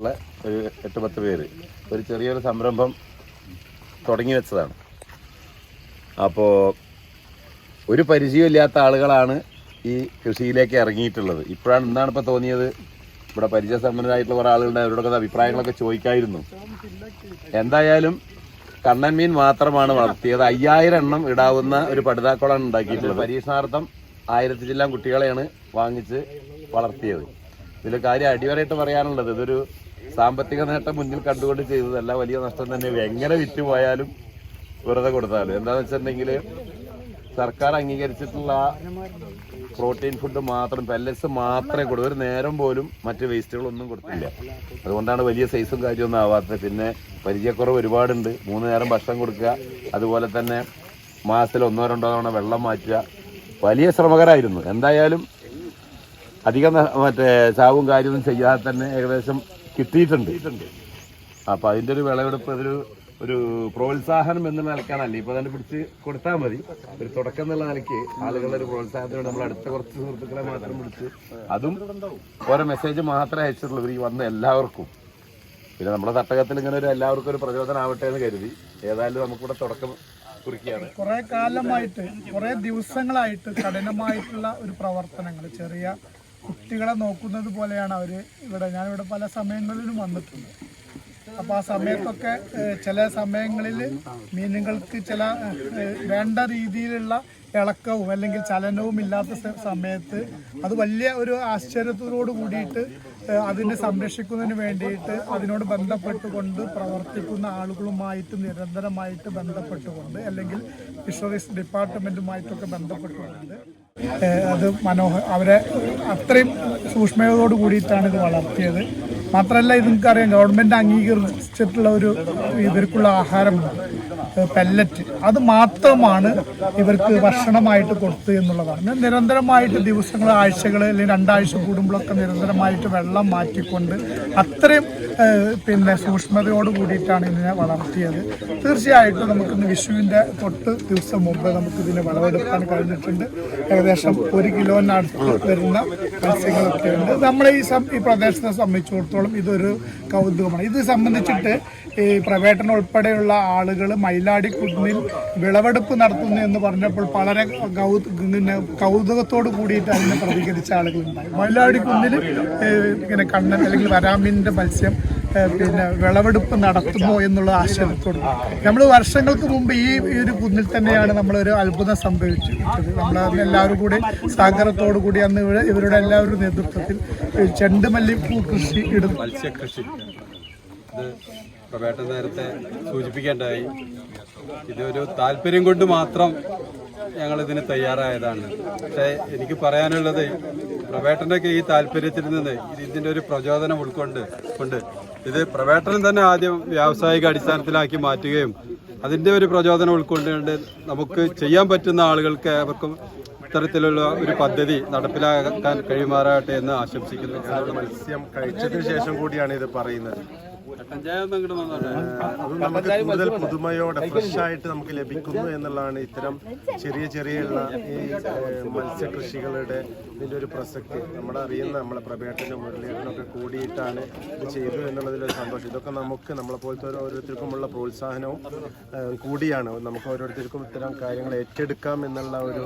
ഉള്ള ഒരു എട്ട് പത്ത് പേര്. ഒരു ചെറിയൊരു സംരംഭം തുടങ്ങി വെച്ചതാണ്. അപ്പോൾ ഒരു പരിചയമില്ലാത്ത ആളുകളാണ് ഈ കൃഷിയിലേക്ക് ഇറങ്ങിയിട്ടുള്ളത്. ഇപ്പോഴാണ് എന്താണ് ഇപ്പോൾ തോന്നിയത്? ഇവിടെ പരിചയസമ്പന്നരായിട്ടുള്ള കുറേ ആളുകളുടെ അവരോടൊക്കെ അഭിപ്രായങ്ങളൊക്കെ ചോദിക്കായിരുന്നു. എന്തായാലും കണ്ണൻ മീൻ മാത്രമാണ് വളർത്തിയത്. അയ്യായിരം എണ്ണം ഇടാവുന്ന ഒരു പടുതാക്കുളമാണ് ഉണ്ടാക്കിയിട്ടുള്ളത്. പരീക്ഷണാർത്ഥം ആയിരത്തി ചില്ലാം കുട്ടികളെയാണ് വാങ്ങിച്ച് വളർത്തിയത്. ഇതിൽ കാര്യം അടിവരായിട്ട് പറയാനുള്ളത് ഇതൊരു സാമ്പത്തിക നേട്ടം മുന്നിൽ കണ്ടുകൊണ്ട് ചെയ്തതല്ല വലിയ നഷ്ടം തന്നെ. എങ്ങനെ വിറ്റ് പോയാലും വെറുതെ കൊടുത്താലും. എന്താണെന്ന് വെച്ചിട്ടുണ്ടെങ്കിൽ സർക്കാർ അംഗീകരിച്ചിട്ടുള്ള പ്രോട്ടീൻ ഫുഡ് മാത്രം പെല്ലറ്റ്സ് മാത്രമേ കൊടുത്തു ഒരു നേരം പോലും മറ്റ് വേസ്റ്റുകളൊന്നും കൊടുത്തില്ല. അതുകൊണ്ടാണ് വലിയ സൈസും കാര്യമൊന്നും ആവാത്തത്. പിന്നെ പരിചയക്കുറവ് ഒരുപാടുണ്ട്. മൂന്ന് നേരം ഭക്ഷണം കൊടുക്കുക. അതുപോലെ തന്നെ മാസത്തിൽ ഒന്നോ രണ്ടോ തവണ വെള്ളം മാറ്റുക. വലിയ ശ്രമകരായിരുന്നു. എന്തായാലും അധികം മറ്റേ ചാവും കാര്യമൊന്നും ചെയ്യാതെ തന്നെ ഏകദേശം കിട്ടിയിട്ടുണ്ട്. അപ്പൊ അതിന്റെ ഒരു വിളവെടുപ്പ് അതൊരു ഒരു പ്രോത്സാഹനം എന്ന നിലക്കാണല്ലേ ഇപ്പൊ തന്നെ പിടിച്ച് കൊടുത്താൽ മതി. ഒരു തുടക്കം എന്നുള്ള നിലയ്ക്ക് ആളുകളുടെ ഒരു പ്രോത്സാഹനത്തിന് നമ്മൾ അടുത്ത കുറച്ച് സുഹൃത്തുക്കളെ മാത്രം പിടിച്ച് അതും ഓരോ മെസ്സേജ് മാത്രമേ അയച്ചിട്ടുള്ളൂ. ഈ വന്ന എല്ലാവർക്കും. പിന്നെ നമ്മുടെ തട്ടകത്തിൽ ഇങ്ങനെ ഒരു എല്ലാവർക്കും ഒരു പ്രചോദനം ആവട്ടെ എന്ന് കരുതി. ഏതായാലും നമുക്കിവിടെ തുടക്കം കുറിക്കുകയാണ്. കുറെ കാലമായിട്ട് കുറെ ദിവസങ്ങളായിട്ട് കഠിനമായിട്ടുള്ള ഒരു പ്രവർത്തനങ്ങൾ ചെറിയ കുട്ടികളെ നോക്കുന്നത് പോലെയാണ് അവർ ഇവിടെ. ഞാനിവിടെ പല സമയങ്ങളിലും വന്നിട്ടുണ്ട്. അപ്പോൾ ആ സമയത്തൊക്കെ ചില സമയങ്ങളിൽ മീനുകൾക്ക് ചില വേണ്ട രീതിയിലുള്ള ഇളക്കവും അല്ലെങ്കിൽ ചലനവും ഇല്ലാത്ത സമയത്ത് അത് വലിയ ഒരു ആശ്ചര്യത്തോട് കൂടിയിട്ട് അതിനെ സംരക്ഷിക്കുന്നതിന് വേണ്ടിയിട്ട് അതിനോട് ബന്ധപ്പെട്ടുകൊണ്ട് പ്രവർത്തിക്കുന്ന ആളുകളുമായിട്ട് നിരന്തരമായിട്ട് ബന്ധപ്പെട്ടുകൊണ്ട് അല്ലെങ്കിൽ ഫിഷറീസ് ഡിപ്പാർട്ട്മെന്റുമായിട്ടൊക്കെ ബന്ധപ്പെട്ടുകൊണ്ട് അത് മനോഹ അവരെ അത്രയും സൂക്ഷ്മതയോട് കൂടിയിട്ടാണ് ഇത് വളർത്തിയത്. മാത്രമല്ല ഇത് നിങ്ങൾക്ക് അറിയാം ഗവൺമെന്റ് അംഗീകരിച്ചിട്ടുള്ള ഒരു ഇവർക്കുള്ള ആഹാരം പെല്ലറ്റ് അത് മാത്രമാണ് ഇവർക്ക് ഭക്ഷണമായിട്ട് കൊടുത്തു എന്നുള്ളതാണ്. നിരന്തരമായിട്ട് ദിവസങ്ങൾ ആഴ്ചകൾ അല്ലെങ്കിൽ രണ്ടാഴ്ച കൂടുമ്പോഴൊക്കെ നിരന്തരമായിട്ട് വെള്ളം മാറ്റിക്കൊണ്ട് അത്രയും പിന്നെ സൂക്ഷ്മതയോട് കൂടിയിട്ടാണ് ഇതിനെ വളർത്തിയത്. തീർച്ചയായിട്ടും നമുക്കിന്ന് വിഷുവിന്റെ തൊട്ട് ദിവസം മുമ്പ് നമുക്ക് ഇതിനെ വിളവെടുക്കാൻ കഴിഞ്ഞിട്ടുണ്ട്. ഏകദേശം ഒരു കിലോനടുത്ത് വരുന്ന മത്സ്യങ്ങളൊക്കെ ഉണ്ട് നമ്മളെ ഈ ഈ പ്രദേശത്തെ സംബന്ധിച്ചിടത്തോളം ഇതൊരു കൗതുകമാണ്. ഇത് സംബന്ധിച്ചിട്ട് ഈ പ്രവേട്ടൻ ഉൾപ്പെടെയുള്ള ആളുകൾ മയിലാടി കുന്നിൽ വിളവെടുപ്പ് നടത്തുന്നു എന്ന് പറഞ്ഞപ്പോൾ വളരെ പിന്നെ കൗതുകത്തോട് കൂടിയിട്ട് അതിനെ പ്രതികരിച്ച ആളുകളുണ്ടായി. മയിലാടി കുന്നിൽ ഇങ്ങനെ കണ്ണൻ അല്ലെങ്കിൽ വരാമിന്റെ മത്സ്യം പിന്നെ വിളവെടുപ്പ് നടത്തുമോ എന്നുള്ള ആശയത്തോട്. നമ്മൾ വർഷങ്ങൾക്ക് മുമ്പ് ഈ ഒരു കുന്നിൽ തന്നെയാണ് നമ്മളൊരു അത്ഭുതം സംഭവിച്ചു നമ്മൾ എല്ലാവരും കൂടി സഹകരണത്തോടു കൂടി അന്ന് ഇവരുടെ എല്ലാവരുടെ നേതൃത്വത്തിൽ ചെണ്ടുമല്ലിപ്പൂ കൃഷി ഇടും മത്സ്യകൃഷി. പ്രവേട്ട നേരത്തെ സൂചിപ്പിക്കേണ്ടായി ഇതൊരു താല്പര്യം കൊണ്ട് മാത്രം ഞങ്ങൾ ഇതിന് തയ്യാറായതാണ്. പക്ഷേ എനിക്ക് പറയാനുള്ളത് പ്രവേട്ടന്റെയൊക്കെ ഈ താല്പര്യത്തിൽ നിന്ന് ഇത് ഇതിന്റെ ഒരു പ്രചോദനം ഉൾക്കൊണ്ട് കൊണ്ട് ഇത് പ്രവേട്ടനം തന്നെ ആദ്യം വ്യാവസായിക അടിസ്ഥാനത്തിലാക്കി മാറ്റുകയും അതിന്റെ ഒരു പ്രചോദനം ഉൾക്കൊണ്ടുകൊണ്ട് നമുക്ക് ചെയ്യാൻ പറ്റുന്ന ആളുകൾക്ക് അവർക്കും ഇത്തരത്തിലുള്ള ഒരു പദ്ധതി നടപ്പിലാക്കാൻ കഴിയുമാറാകട്ടെ എന്ന് ആശംസിക്കുന്നു. മത്സ്യം കഴിച്ചതിന് ശേഷം കൂടിയാണ് ഇത് പറയുന്നത്. കൂടുതൽ പുതുമയോടെ ഫ്രഷായിട്ട് നമുക്ക് ലഭിക്കുന്നു എന്നുള്ളതാണ് ഇത്തരം ചെറിയ ചെറിയ ഈ മത്സ്യകൃഷികളുടെ ഇതിന്റെ ഒരു പ്രസക്തി. നമ്മുടെ അറിയുന്ന നമ്മളെ പ്രഭേട്ടനും മുരളീധരനും കൂടിയിട്ടാണ് ഇത് ചെയ്തു എന്നുള്ളതിലൊരു സന്തോഷം. ഇതൊക്കെ നമുക്ക് നമ്മളെ പോലത്തെ ഓരോ- ഓരോരുത്തർക്കുമുള്ള പ്രോത്സാഹനവും കൂടിയാണ്. നമുക്ക് ഓരോരുത്തർക്കും ഇത്തരം കാര്യങ്ങൾ ഏറ്റെടുക്കാം എന്നുള്ള ഒരു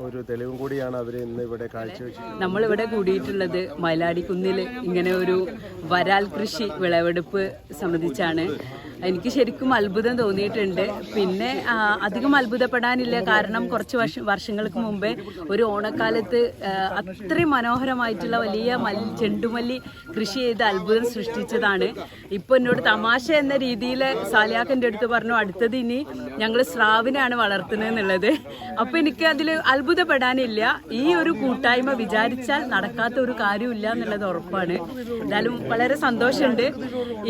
ഒരു തെളിവും കൂടിയാണ് അവർ ഇന്ന് ഇവിടെ കാഴ്ചവെച്ചത് നമ്മളിവിടെ കൂടിയിട്ടുള്ളത് മയിലാടിക്കുന്നിൽ ഇങ്ങനെ ഒരു വരാൽ കൃഷി വിളവെടുപ്പ് സംബന്ധിച്ചാണ്. എനിക്ക് ശരിക്കും അത്ഭുതം തോന്നിയിട്ടുണ്ട്. പിന്നെ അധികം അത്ഭുതപ്പെടാനില്ല. കാരണം കുറച്ച് വർഷ വർഷങ്ങൾക്ക് മുമ്പേ ഒരു ഓണക്കാലത്ത് അത്രയും മനോഹരമായിട്ടുള്ള വലിയ മല്ലി ചെണ്ടുമല്ലി കൃഷി ചെയ്ത് അത്ഭുതം സൃഷ്ടിച്ചതാണ്. ഇപ്പോൾ എന്നോട് തമാശ എന്ന രീതിയിൽ സാലിയാക്കന്റെ അടുത്ത് പറഞ്ഞു അടുത്തത് ഇനി ഞങ്ങൾ സ്രാവിനാണ് വളർത്തുന്നത് എന്നുള്ളത് അപ്പോൾ എനിക്ക് അതിൽ അത്ഭുതപ്പെടാനില്ല. ഈ ഒരു കൂട്ടായ്മ വിചാരിച്ചാൽ നടക്കാത്ത ഒരു കാര്യമില്ല എന്നുള്ളത് ഉറപ്പാണ്. എന്തായാലും വളരെ സന്തോഷമുണ്ട്.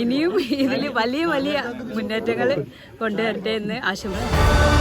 ഇനിയും ഇതിൽ വലിയ വലിയ മുന്നേറ്റങ്ങൾ കൊണ്ടുവരട്ടെ എന്ന് ആശംസിക്കുന്നു